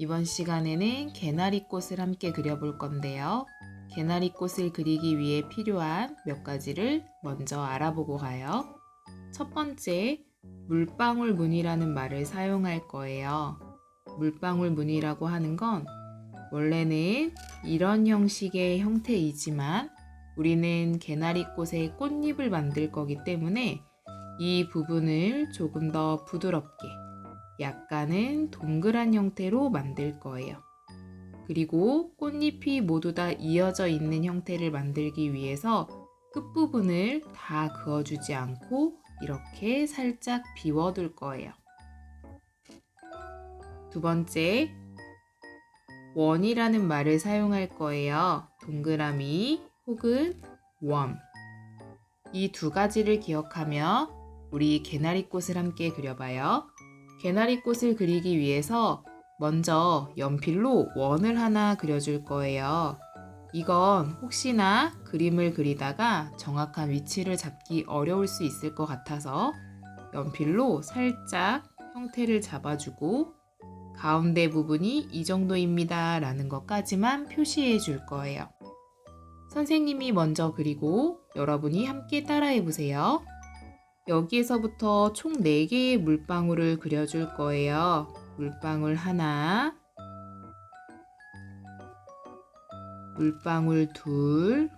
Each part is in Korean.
이번 시간에는 개나리꽃을 함께 그려볼 건데요. 개나리꽃을 그리기 위해 필요한 몇 가지를 먼저 알아보고 가요. 첫 번째, 물방울 무늬라는 말을 사용할 거예요. 물방울 무늬라고 하는 건 원래는 이런 형식의 형태이지만 우리는 개나리꽃의 꽃잎을 만들 거기 때문에 이 부분을 조금 더 부드럽게 약간은 동그란 형태로 만들 거예요. 그리고 꽃잎이 모두 다 이어져 있는 형태를 만들기 위해서 끝부분을 다 그어주지 않고 이렇게 살짝 비워둘 거예요. 두 번째, 원이라는 말을 사용할 거예요. 동그라미 혹은 원. 이 두 가지를 기억하며 우리 개나리꽃을 함께 그려봐요. 개나리꽃을 그리기 위해서 먼저 연필로 원을 하나 그려줄 거예요. 이건 혹시나 그림을 그리다가 정확한 위치를 잡기 어려울 수 있을 것 같아서 연필로 살짝 형태를 잡아주고 가운데 부분이 이 정도입니다 라는 것까지만 표시해 줄 거예요. 선생님이 먼저 그리고 여러분이 함께 따라해 보세요. 여기에서부터 총 4개의 물방울을 그려줄 거예요. 물방울 하나, 물방울 둘,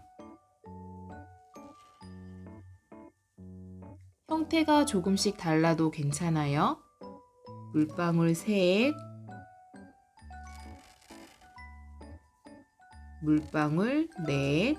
형태가 조금씩 달라도 괜찮아요. 물방울 셋, 물방울 넷,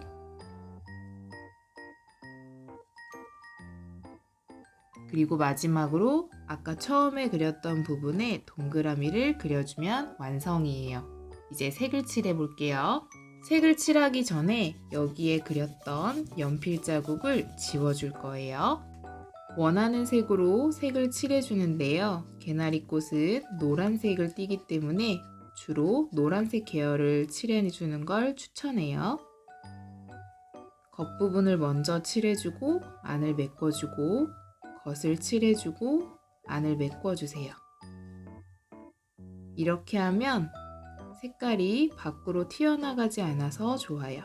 그리고 마지막으로 아까 처음에 그렸던 부분에 동그라미를 그려주면 완성이에요. 이제 색을 칠해 볼게요. 색을 칠하기 전에 여기에 그렸던 연필 자국을 지워줄 거예요. 원하는 색으로 색을 칠해 주는데요. 개나리꽃은 노란색을 띠기 때문에 주로 노란색 계열을 칠해 주는 걸 추천해요. 겉부분을 먼저 칠해주고 안을 메꿔주고 겉을 칠해주고 안을 메꿔주세요. 이렇게 하면 색깔이 밖으로 튀어나가지 않아서 좋아요.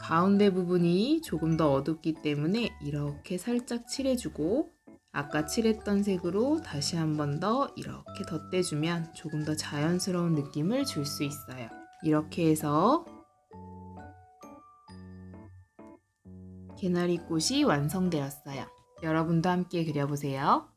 가운데 부분이 조금 더 어둡기 때문에 이렇게 살짝 칠해주고 아까 칠했던 색으로 다시 한 번 더 이렇게 덧대주면 조금 더 자연스러운 느낌을 줄 수 있어요. 이렇게 해서 개나리 꽃이 완성되었어요. 여러분도 함께 그려보세요.